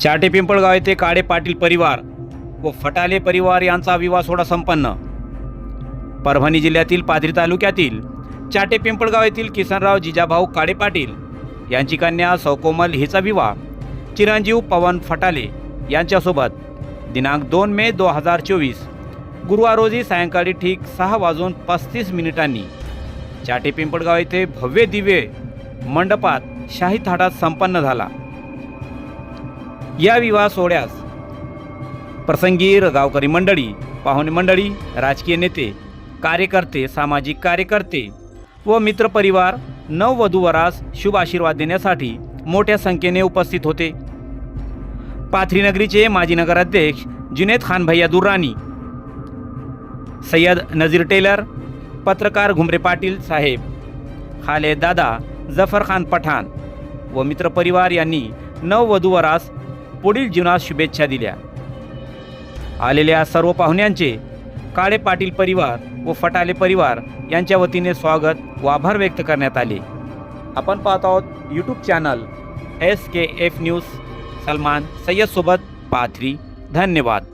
चाटे पिंपळगाव येथे काळे पाटील परिवार व फटाले परिवार यांचा विवाह सोहळा संपन्न. परभणी जिल्ह्यातील पाथरी तालुक्यातील चाटे पिंपळगाव येथील किसनराव जिजाभाऊ काळे पाटील यांची कन्या सौकोमल हिचा विवाह चिरंजीव पवन फटाले यांच्यासोबत दिनांक दोन मे दोन हजार चोवीस गुरुवार रोजी सायंकाळी ठीक सहा वाजून पस्तीस मिनिटांनी चाटे पिंपळगाव येथे भव्य दिव्य मंडपात शाही थाटात संपन्न झाला. या विवाह सोहळ्यास प्रसंगी गावकरी मंडळी पाहुणे मंडळी राजकीय नेते कार्यकर्ते सामाजिक कार्यकर्ते व मित्रपरिवार नववधूवरास शुभ आशीर्वाद देण्यासाठी मोठ्या संख्येने उपस्थित होते. पाथरी नगरीचे माजी नगराध्यक्ष जुनेद खान भैया दुर्राणी सय्यद नजीर टेलर पत्रकार घुमरे पाटील साहेब खालेद दादा जफर खान पठाण व मित्रपरिवार यांनी नववधूवरास पुढील जीवनात शुभेच्छा दिल्या. आलेल्या सर्व पाहुण्यांचे काळे पाटील परिवार व फटाले परिवार यांच्या वतीने स्वागत व आभार व्यक्त करण्यात आले. आपण पाहत आहोत YouTube channel S K F news Salman सय्यदसोबत Pathri. धन्यवाद.